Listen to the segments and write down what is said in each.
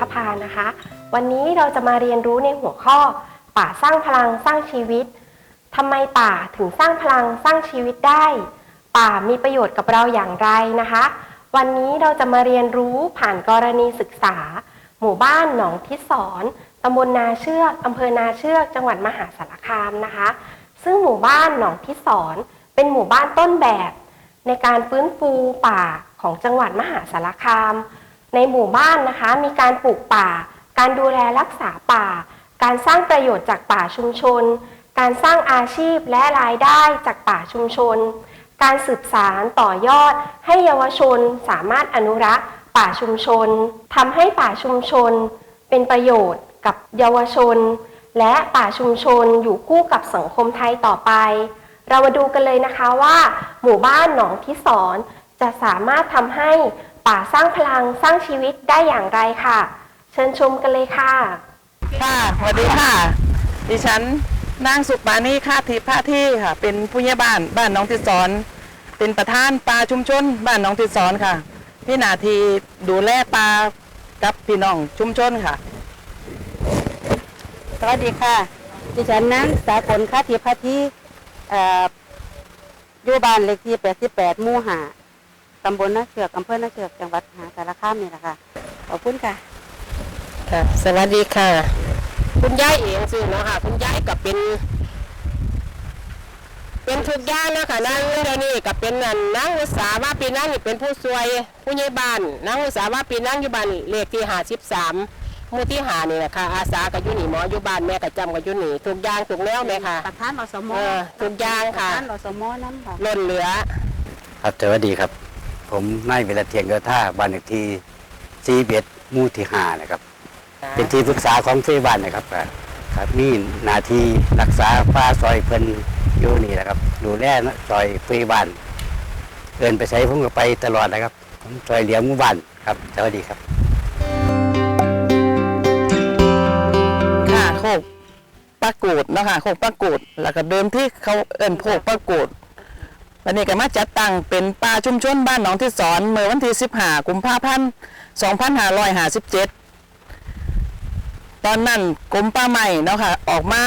ทภานะคะ วันนี้เราจะมาเรียนรู้ในหัวข้อ ป่าสร้างพลังสร้างชีวิตทำไมป่าถึงสร้างพลังสร้างชีวิตได้ ป่ามีประโยชน์กับเราอย่างไรนะคะ วันนี้เราจะมาเรียนรู้ผ่านกรณีศึกษา หมู่บ้านหนองทิศรตำบลนาเชือกอำเภอนาเชือก จังหวัดมหาสารคามนะคะ ซึ่งหมู่บ้านหนองทิศรเป็นหมู่บ้านต้นแบบ ในการฟื้นฟูป่าของจังหวัดมหาสารคาม ในหมู่บ้านนะคะ มีการปลูกป่า การดูแลรักษาป่า การสร้างประโยชน์จากป่าชุมชน การสร้างอาชีพและรายได้จากป่าชุมชน การสืบสารต่อยอด ให้เยาวชนสามารถอนุรักษ์ ป่าชุมชนทำให้ป่าชุมชน เป็นประโยชน์กับเยาวชน และป่าชุมชนอยู่คู่กับสังคมไทยต่อไป เรามาดูกันเลยนะคะว่า หมู่บ้านหนองพิสรจะสามารถทำให้ ป่าสร้างพลังสร้างชีวิตได้อย่างไรค่ะ เชิญชมกันเลยค่ะ ค่ะสวัสดีค่ะ ดิฉันนางสุปมานีค่าทิพย์ท่าที่ค่ะ เป็นผู้ใหญ่บ้านบ้านหน้องติสอน เป็นประธานปลาชุมชนบ้านหน้องติสอนค่ะ พี่นาทีดูแลปลากับพี่น้องชุมชนค่ะ สวัสดีค่ะ ดิฉันนางสากลคาทิพัทีเอ่ออยู่บ้านเลขที่ 88หมู่หา ตำบลนาเชือกอำเภอนาเชือกจังหวัดมหาสารคามนี่แหละค่ะ ขอบคุณค่ะ ค่ะ สวัสดีค่ะ คุณยายเองสิเนาะค่ะ คุณยายกับเป็น เป็นทุกอย่างเนาะค่ะนางเดี๋ยวนี้กับเป็นนั่นนางอุตสาว่าปีนั่งนี่เป็นผู้ช่วย ผู้ใหญ่บ้านนางอุตสาว่าปีนั่งอยู่บ้านเลขที่หาสิบสามหมู่ที่หานี่แหละค่ะอาสากับยุนี่หมออยู่บ้านแม่กับจำกับยุนี่ทุกอย่างทุกแนวไหมค่ะประธานอสมเออทุกอย่างประค่ะธานอสมน้ำค่ะล้นเหลือ ครับสวัสดีครับ ผมนายเวลาเทียงเกอท่าบ้านเลขที่ซีเบียดมู่ที่ห้านะครับ เป็นที่ปรึกษาของเฟบ้านนะครับก็ครับมีหนาทีรักษาป้าซอยเพิ่นอยู่นี่แหละครับ ดูแลซอยเฟบ้านเดินไปใช้ผมก็ไปตลอดนะครับผมซอยเหลียงหมู่บ้านครับสวัสดีครับค่ะโคกปลากูดเนาะค่ะโคกปลากูดแล้วก็เดิมที่เขาเอิ้นโคกปลากูด วันนี้ก็มาจัดตั้งเป็นป่าชุมชนบ้านหนองที่สอนเมื่อวันที่ 15 กุมภาพันธ์ 2557 ตอนนั้นกรมป่าไม้เนาะค่ะออกมา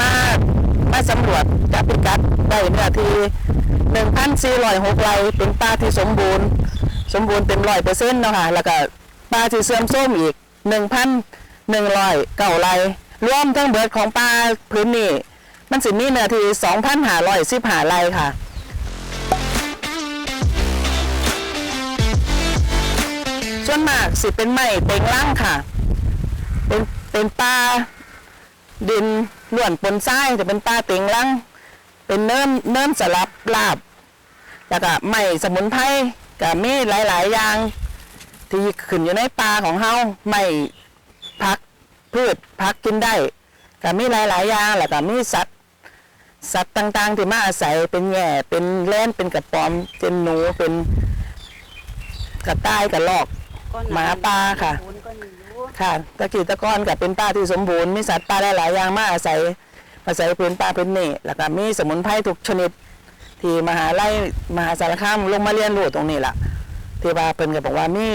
มามาสำรวจจับพิกัดได้เนื้อที่1,406ไร่เป็นป่าที่สมบูรณ์ สมบูรณ์เต็มร้อยเปอร์เซ็นต์เนาะค่ะแล้วก็ป่าที่เสื่อมโทรมอีก 1,109ไร่รวมทั้งเบิดของป่าพื้นนี้มันสิมีเนื้อที่2,515ไร่ค่ะ ส่วนมากสิเป็นไม้เต็งล่างค่ะ เป็นเป็นป่าดินล้วนปนทรายจะเป็นป่าเต็งล่างเป็นเนินเนินสลับลาบ แล้วก็ไม้สมุนไพรก็มีหลาย ๆ อย่าง ที่ขึ้นอยู่ในป่าของเฮาไม้พักพืชพักกินได้ก็มีหลาย ๆ อย่างแล้วก็มีสัตว์สัตว์ต่าง ๆ ที่มาอาศัยเป็นแง่เป็นแล่นเป็นกระป๋อมเป็นหนูเป็นกระต่ายกระรอก หมาป่าค่ะค่ะตะกี้ตะกอนกับเป็นป่าที่สมบูรณ์มีสัตว์ป่าหลายๆอย่างมาอาศัยอาศัยพื้นป่าพื้นนี่แล้วก็มีสมุนไพรทุกชนิด ที่มหาลัยมหาสารคามลงมาเรียนรู้ตรงนี้ล่ะที่ว่าเพิ่นก็บอกว่ามี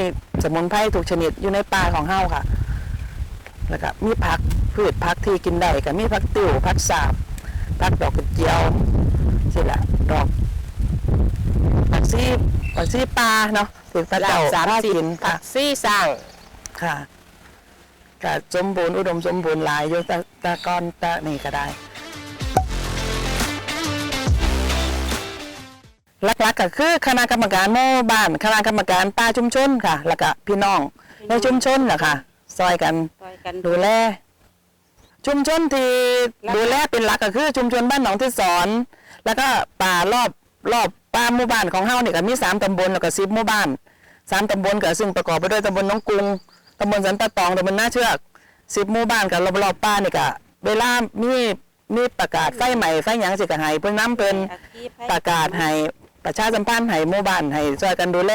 สมุนไพรทุกชนิดอยู่ในป่าของเฮาค่ะ แล้วก็มีผักพืชผักที่กินได้ก็มีผักติ๋วผักสาบผักดอกกระเจียวสิละดอกผักซีผักซีปลาเนาะ ถึงปลาหลัเจ้ากสามพาสิบกินตัค่ะกซี่สร้าง ค่ะก็สมบูรณ์อุดมสมบูรณ์หลายอยู่แตะตะกอนแตะนี่ก็ได้หลักๆก็คือคณะกรรมการหมู่บ้านคณะกรรมการป่าชุมชนค่ะ แล้วก็พี่น้องในชุมชนนะคะซอยกัน ซอยกันดูแลชุมชนที่ดูแลเป็นหลักก็คือ ชุมชนบ้านหนองที่สอน แล้วก็ป่ารอบรอบป่าหมู่บ้านของเฮาเนี่ยก็มีสามตำบลแล้วก็สิบหมู่บ้าน สามตำบลก็ซึ่งประกอบไปด้วยตำบลหน้องกรุงตำบลสันตะตองตำบลหน้าเชือกสิบหมู่บ้านกับรอบๆป่านี่ก็เวลามีมีประกาศไฟใหม่ไฟหยังสิก็ให้เพิ่นน้ำเพิ่นประกาศให้ประชาสัมพันธ์ให้หมู่บ้านให้ช่วยกันดูแล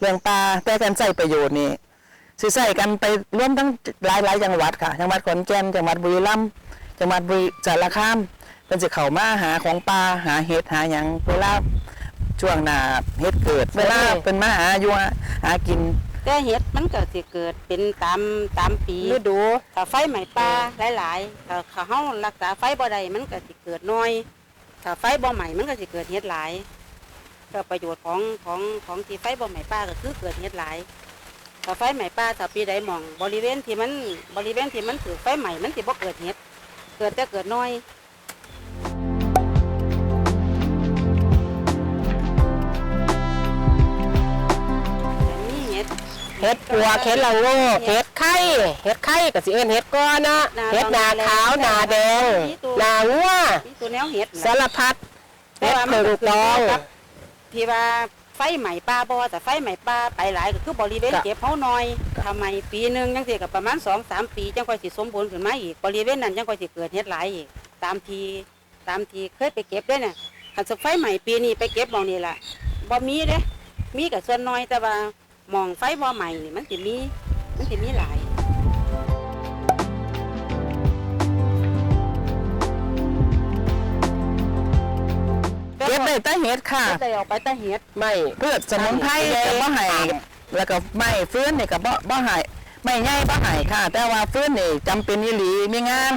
เรื่องปลาแต่กันใช้ประโยชน์นี่สิใส่กันไปร่วมทั้งหลายหลายๆจังหวัดค่ะจังหวัดขอนแก่นจังหวัดบุรีรัมย์จังหวัดบุรีสารคามเป็นสิเข้ามาหาของปลาหาเห็ดหาหยังเวลา ช่วงหน้าเห็ดเกิดเวลาเป็นมาหาอยู่หาหากินแต่เห็ดมันก็สิเกิดเป็นตามตามปีฤดูถ้าไฟไหม้ป่าหลายๆถ้าถ้าเฮารักษาไฟบ่ได้มันก็สิเกิดน้อยถ้าไฟบ่ไหม้มันก็สิเกิดเห็ดหลายก็ประโยชน์ของของของที่ไฟบ่ไหม้ป่าก็คือเกิดเห็ดหลายถ้าไฟไหม้ป่าถ้าปีใดหมอง บริเวณที่มันบริเวณที่มันถือไฟไหม้มันสิบ่เกิดเห็ดเกิดแต่เกิดน้อย ดเห็ดปัวเห็ดละโงกเห็ดไข่เห็ดไข่ก็สิเอิ้นเห็ดก้อนนะหน้าเห็ดหนาขาวหนาแดงมีตัวหนางัวมีตัวแนวเห็ดสารพัดเห็ดเผิงตองที่ว่าไฟไหม้ป่าบ่แต่ไฟไหม้ป่าไปหลายก็คือบริเวณครับเก็บเฮาน้อยทำไมปีหนึงจังซี่ก็ประมาณ2 3ปีจังค่อยสิสมบูรณ์ขึ้นมาอีกบริเวณนั้นจังค่อยสิเกิดเห็ดหลายอีกตามทีตามทีเคยไปเก็บเด้อเนี่ยคันสิไฟไหม้ปีนี้ไปเก็บหมองนี่ล่ะบ่มีเด้มีก็ส่วนน้อยแต่ว่าห มองไฟบ่ไหม้นี่มันสิมี มันสิมีหลายเก็บได้แต่เห็ดค่ะก็ได้ออกไปแต่เห็ด ไม่เพื่อสมุนไพรก็บ่ให้แล้วก็ไม้ฟื้นนี่ก็บ่บ่ให้ไม่ใหญ่บ่ให้ค่ะ แต่ว่าฟื้นนี่จำเป็นอีหลีมีงาน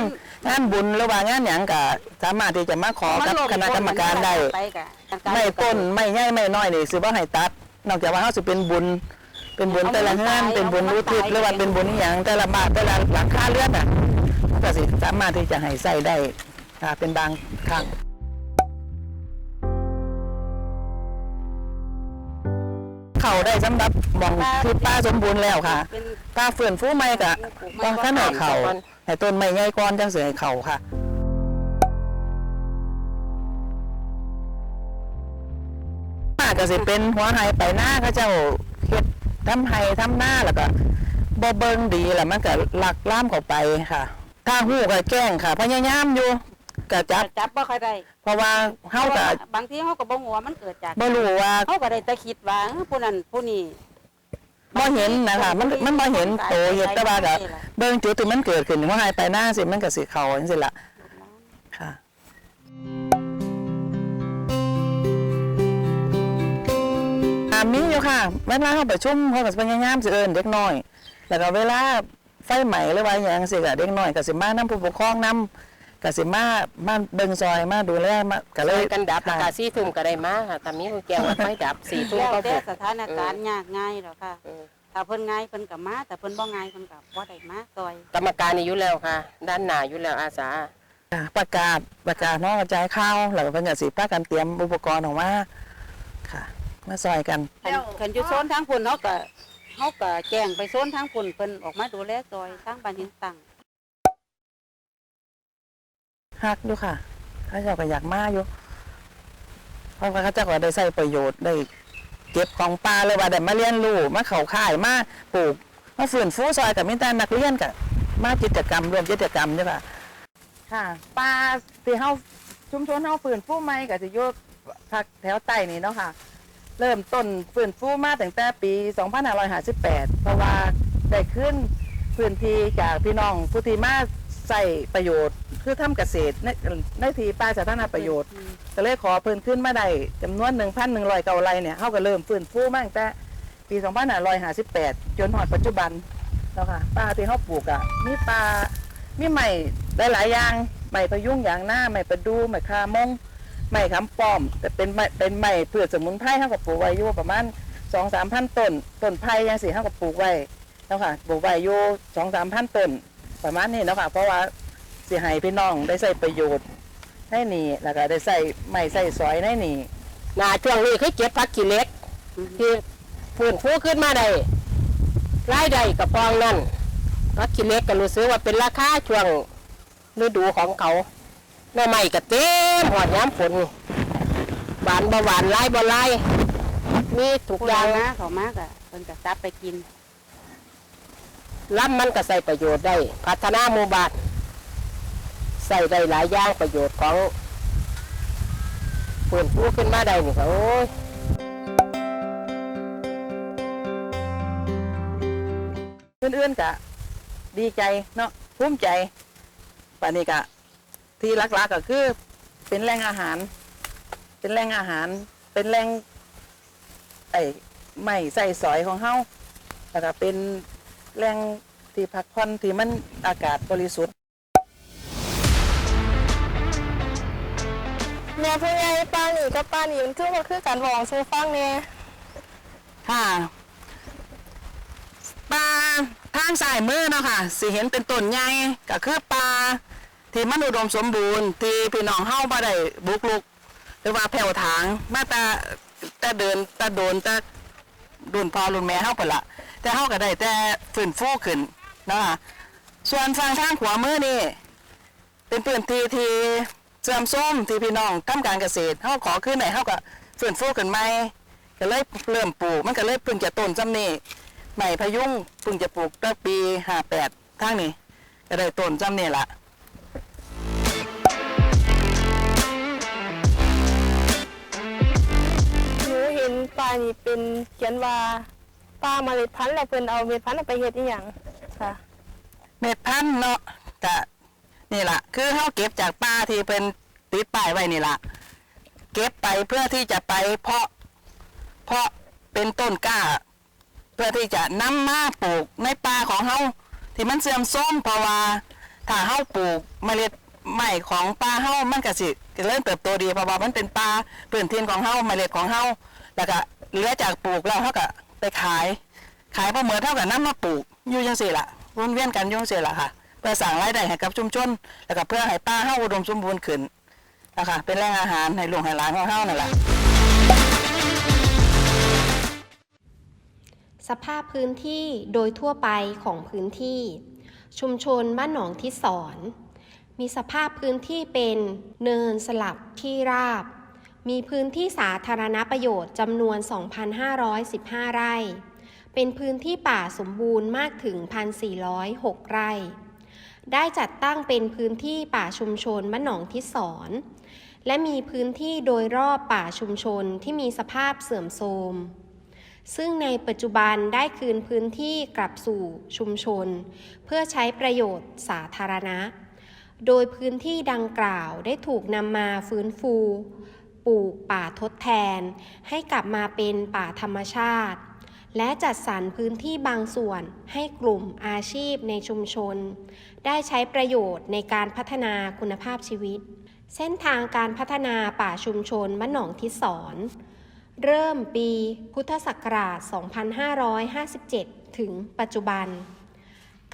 งานบุญหรือว่างานหยังก็สามารถที่จะมาขอกับคณะกรรมการได้ไปกะไม่ต้นไม่ใหญ่ไม่น้อยนี่สิบ่ให้ตัด นอกจากว่าเฮาสิเป็นบุญ เป็นบุญแต่ละงานเป็นบุญอุทิศหรือว่าเป็นบุญอีหยังแต่ละบาทแต่ละหลังคาเรือนน่ะก็สิสามารถที่จะให้ใส่ได้ค่ะเป็นบางครั้งเข้าได้สำหรับหมองที่ป้าสมบูรณ์แล้วค่ะเป็นป้าเฟื่อนฟูใหม่ก็ต้องขนาดเขาให้ต้นไม้ใหญ่ก่อนจังสิให้เขาค่ะป้าก็สิเป็นหัวไห้ไปหน้าเขาเจ้าเฮ็ด ทำไห้ทำหน้าแล้วก็บ่เบิ่งดีแล้วมันก็ลักล่ามเข้าไปค่ะ ถ้าหู้ก็แกล้งค่ะพยายามอยู่ก็จับจับบ่ค่อยได้เพราะว่าเฮาก็บางทีเฮาก็บ่ฮู้ว่ามันเกิดจากบ่รู้ว่าเฮาก็ได้แต่คิดว่าเออผู้นั้นผู้นี้บ่เห็นนะคะมันมันบ่เห็นโตเห็นแต่ว่าก็เบิ่งจุดที่มันเกิดขึ้นหัวไห้ไปหน้าสิมันก็สิเข้าจังซี่ล่ะค่ะามีอยู่ค่ะเวลาเขาประชุมเขาก็สิพยายามสิเอิ้นเด็กน้อย แล้วก็เวลาไฟใหม่หรือว่าอย่างสิก็เด็กน้อยก็สิมานํผู้ปกครองนํก็สิมามาเบิ่งซอยมาดูแลมาก็เลเลยยกันดับค่ะกาสี่ทุ่มก็ได้มาค่ะแต่มีผู้แก้วว่าไฟดับสี่ทุ่มแล้วก็แต่บุกสถานการณ์ยากง่ายแล้วค่ะเออถ้าเพิ่นง่ายเพิ่นก็มา แต่เพิ่นบ่ง่ายเพิ่นก็บ่ได้มาซอย กรรมการนี่อยู่แล้วค่ะ ด้านหน้าอยู่แล้วอาสาค่ะประกาศประกาศเน้องกระจายข่าวแล้วก็เพิ่นก็สิพากันเตรียมอุปกรณ์ออกมาค่ะ มาซอยกันคันคันอยู่โซนทางพุ่นเฮาก็เฮาก็แจ้งไปโซนทางพุ่นเพิ่นออกมาดูแลซอยทางบ้านหินตั้งฮักอยู่ค่ะเขาเจ้าก็อยากมาอยู่เพราะว่าเขาเจ้าก็ได้ใช้ประโยชน์ได้เก็บของป่าเลยว่าได้มาเรียนรู้มาเข้าค่ายมาปลูกมาฝืนฟูซอยกับมิตรนักเรียนกับมากิจกรรมรวมกิจกรรมด้วยค่ะค่ะป่าที่เฮาชุมชนเฮาฝืนฟูใหม่ก็จะอยู่ภาคแถวใต้นี่เนาะค่ะ เริ่มต้นฝืนฟูมาตั้งแต่ปี 2558 เพราะว่าได้ขึ้นพื้นที่จากพี่น้องผู้ที่มาใส่ประโยชน์ คือทำเกษตรในในที่ป่าสาธารณประโยชน์ก็เลยขอเพิ่นขึ้นมาได้จำนวน 1,100เก่าไรเนี่ยเฮาก็เริ่มฟื้นฟูมาตั้งแต่ปี 2558 จนหอดปัจจุบันแล้วค่ะป่าที่เฮาปลูกอะมีป่ามีใหม่หลายๆอย่างใหม่พะยุงอย่างหน้าใหม่ประดูใหม่คามง ใหม่คำป้อม แต่เป็นใหม่เป็นใหม่พืชสมุนไพรเฮาก็ปลูกไว้อยู่ประมาณ2-3,000ต้นต้นไผ่จังซี่เฮาก็ปลูกไว้แล้วค่ะปลูกไว้อยู่2-3,000ต้นประมาณนี้เนาะค่ะเพราะว่าสิให้พี่น้องได้ใช้ประโยชน์ให้หนีแล้วก็ได้ใส่ไม้ใส่สอยในหนีหนาช่วงนี้คือเก็บผักขี้เหล็กที่ฟื้นฟูขึ้นมาได้รายได้กับฟองนั่นผักขี้เหล็กก็รู้สึกว่าเป็นราคาช่วงฤดูของเขา หน่อไม้ก็เต็มหอดย้ำฝนหวานบ่หวานไล่บ่ไล่มีทุกผู้อใดย่างมาเขามากอะเพิ่นก็จับไปกินล้ำมันก็ใส่ประโยชน์ได้ พัฒนาหมู่บ้านใส่ได้หลายอย่างประโยชน์ของฟื้นฟูขึ้นมาได้นี่ก็โอ้ยอื่นๆก็ดีใจเนาะภูมิใจป่านนี้ก็ ที่หลักๆก็คือเป็นแหล่งอาหาร เป็นแหล่งอาหาร เป็นแหล่งไอ้ไม้ใส่สอยของเฮาแล้วก็เป็นแหล่งที่พักผ่อนที่มันอากาศบริสุทธิ์ แม่ผู้ใหญ่ป้าหนีกับป้าหนีมันคือมันคือการบอกสู่ฟังเนี่ยค่ะปลาทางสายมือเนาะค่ะสิเห็นเป็นต้นใหญ่ก็คือปลา ที่มันอุดมสมบูรณ์ ที่พี่น้องเฮาบ่ได้บุกลุก หรือว่าแผ่วถางมาแต่แต่เดินแต่โดนแต่รุ่นพอรุนแม่เฮาไปละแต่เฮาก็ได้แต่ฟื้นฟูขึ้นเนาะส่วนฝั่งทางขวามือนี่เป็นพื้นที่ที่เสื่อมโทรมที่พี่น้องทำการเกษตรเฮาขอขึ้นไหนเฮาก็ฟื้นฟูขึ้นใหม่ก็เลยเริ่มปลูกมันก็เลยเพิ่งจะต้นจำนี่ใหม่พยุงเพิ่งจะปลูกตั้งปี58ทางนี้ก็ได้ต้นจำนี่ละ นป้านี่เป็นเขียนว่าป้าเมล็ดพันธุ์แล้วเพิ่นเอาเมล็ดพันธุ์เอาไปเฮ็ดอีหยังค่ะ เม็ดพันธุ์เนาะก็นี่ล่ะ คือเฮาเก็บจากป่าที่เพิ่นติดป้ายไว้นี่ล่ะ เก็บไปเพื่อที่จะไปเพาะ เพาะเป็นต้นกล้า เพื่อที่จะนำมาปลูกในป่าของเฮาที่มันเสื่อมโทรมเพราะว่าถ้าเฮาปลูกเมล็ดใหม่ของป่าเฮามันก็สิเริ่มเติบโตดีเพราะว่ามันเป็นป่าพื้นที่ของเฮาเมล็ดของเฮาแล้วก็ เหลือจากปลูกแล้วเฮาก็ไปขาย ขายพอเหมือเท่ากับน้ำมาปลูกอยู่จังสี่ละวนเวียนกันยุ่จังสี่ละค่ะ เพื่อสั่งรายได้ให้กับชุมชนแล้วก็เพื่อให้ป้าเฮาอุดมสมบูรณ์ขึ้นนะคะเป็นแหล่งอาหารให้ลุงให้หลานของเฮานั่นแหละสภาพพื้นที่โดยทั่วไปของพื้นที่ ชุมชนบ้านหนองที่สอน มีสภาพพื้นที่เป็นเนินสลับที่ราบ มีพื้นที่สาธารณประโยชน์จำนวน 2,515 ไร่ เป็นพื้นที่ป่าสมบูรณ์มากถึง 1,406 ไร่ ได้จัดตั้งเป็นพื้นที่ป่าชุมชนบ้านหนองที่สอนและมีพื้นที่โดยรอบป่าชุมชนที่มีสภาพเสื่อมโทรม ซึ่งในปัจจุบันได้คืนพื้นที่กลับสู่ชุมชน เพื่อใช้ประโยชน์สาธารณะ โดยพื้นที่ดังกล่าวได้ถูกนำมาฟื้นฟู ปลูกป่าทดแทน ให้กลับมาเป็นป่าธรรมชาติ และจัดสรรพื้นที่บางส่วนให้กลุ่มอาชีพในชุมชน ได้ใช้ประโยชน์ในการพัฒนาคุณภาพชีวิต เส้นทางการพัฒนาป่าชุมชนบ้านหนองทิศรเริ่มปีพุทธศักราช 2557 ถึงปัจจุบัน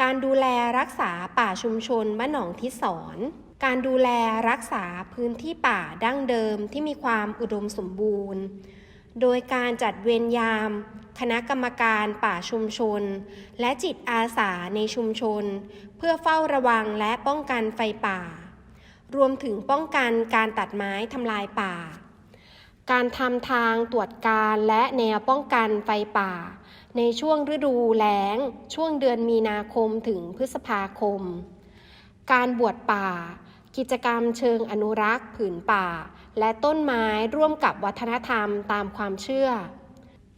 การดูแลรักษาป่าชุมชนบ้านหนองทิศร การดูแลรักษาพื้นที่ป่าดั้งเดิมที่มีความอุดมสมบูรณ์ โดยการจัดเวรยาม คณะกรรมการป่าชุมชน และจิตอาสาในชุมชน เพื่อเฝ้าระวังและป้องกันไฟป่า รวมถึงป้องกันการตัดไม้ทำลายป่า การทำทางตรวจการและแนวป้องกันไฟป่า ในช่วงฤดูแล้ง ช่วงเดือนมีนาคมถึงพฤษภาคมการบวชป่า กิจกรรมเชิงอนุรักษ์ผืนป่า และต้นไม้ร่วมกับวัฒนธรรมตามความเชื่อ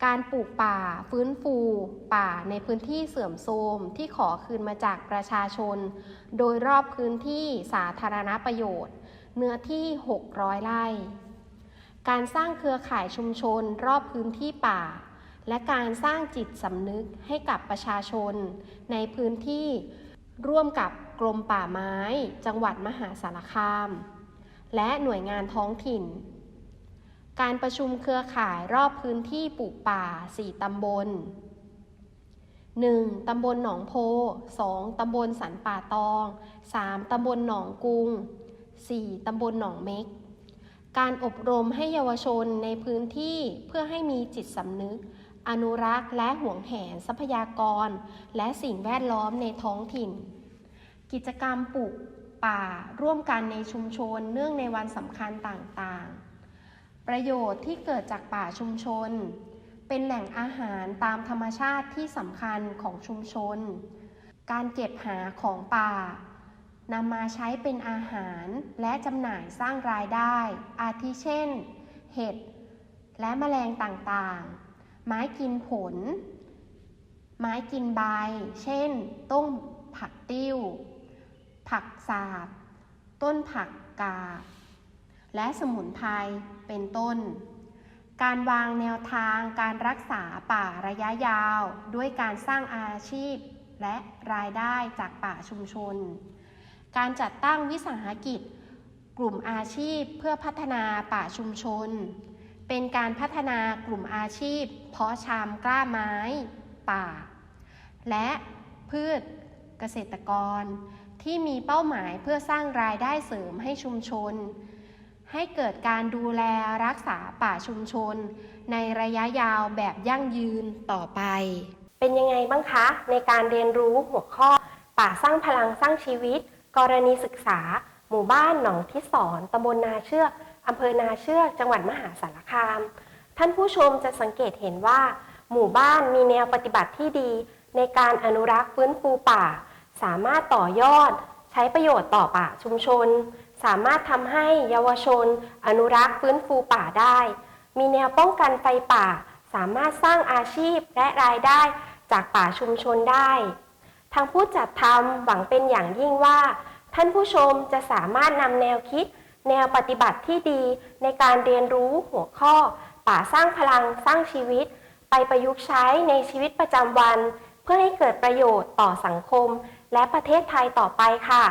การปลูกป่า ฟื้นฟู ป่าในพื้นที่เสื่อมโทรมที่ขอคืนมาจากประชาชน โดยรอบพื้นที่สาธารณประโยชน์ เนื้อที่ 600 ไร่ การสร้างเครือข่ายชุมชนรอบพื้นที่ป่า และการสร้างจิตสำนึกให้กับประชาชน ในพื้นที่ ร่วมกับกรมป่าไม้ จังหวัดมหาสารคาม และหน่วยงานท้องถิ่น การประชุมเครือข่ายรอบพื้นที่ปลูกป่า 4 ตำบล 1. ตำบลหนองโพ 2. ตำบลสันป่าตอง 3. ตำบลหนองกุง 4. ตำบลหนองเม็ก การอบรมให้เยาวชนในพื้นที่เพื่อให้มีจิตสำนึก อนุรักษ์และห่วงแหนทรัพยากร และสิ่งแวดล้อมในท้องถิ่น กิจกรรมปลูกป่าร่วมกันในชุมชนเนื่องในวันสำคัญต่างๆ ประโยชน์ที่เกิดจากป่าชุมชน เป็นแหล่งอาหารตามธรรมชาติที่สำคัญของชุมชน การเก็บหาของป่านำมาใช้เป็นอาหารและจำหน่ายสร้างรายได้ อาทิเช่น เห็ด และแมลงต่างๆ ไม้กินผล ไม้กินใบ เช่น ต้มผักติ้ว ผักสาบ ต้นผักกาและสมุนไพรเป็นต้น การวางแนวทางการรักษาป่าระยะยาว ด้วยการสร้างอาชีพ และรายได้จากป่าชุมชน การจัดตั้งวิสาหกิจ กลุ่มอาชีพเพื่อพัฒนาป่าชุมชน เป็นการพัฒนากลุ่มอาชีพ เพาะชามกล้าไม้ ป่า และพืชเกษตรกร ที่มีเป้าหมายเพื่อสร้างรายได้เสริมให้ชุมชน ให้เกิดการดูแลรักษาป่าชุมชน ในระยะยาวแบบยั่งยืนต่อไป เป็นยังไงบ้างคะ ในการเรียนรู้หัวข้อ ป่าสร้างพลังสร้างชีวิต กรณีศึกษา หมู่บ้านหนองทิศรตำบลนาเชือก อำเภอนาเชือกจังหวัดมหาสารคาม ท่านผู้ชมจะสังเกตเห็นว่า หมู่บ้านมีแนวปฏิบัติที่ดี ในการอนุรักษ์ฟื้นฟูป่า สามารถต่อยอด ใช้ประโยชน์ต่อป่าชุมชน สามารถทำให้เยาวชน อนุรักษ์ฟื้นฟูป่าได้ มีแนวป้องกันไฟป่า สามารถสร้างอาชีพและรายได้จากป่าชุมชนได้ ทางผู้จัดทำหวังเป็นอย่างยิ่งว่า ท่านผู้ชมจะสามารถนำแนวคิด แนวปฏิบัติที่ดีในการเรียนรู้หัวข้อ ป่าสร้างพลังสร้างชีวิต ไปประยุกต์ใช้ในชีวิตประจำวัน เพื่อให้เกิดประโยชน์ต่อสังคม และประเทศไทยต่อไปค่ะ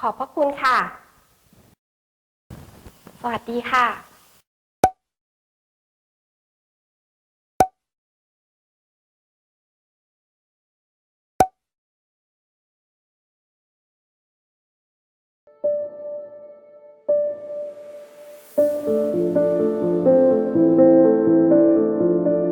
ขอบพระคุณค่ะ สวัสดีค่ะ「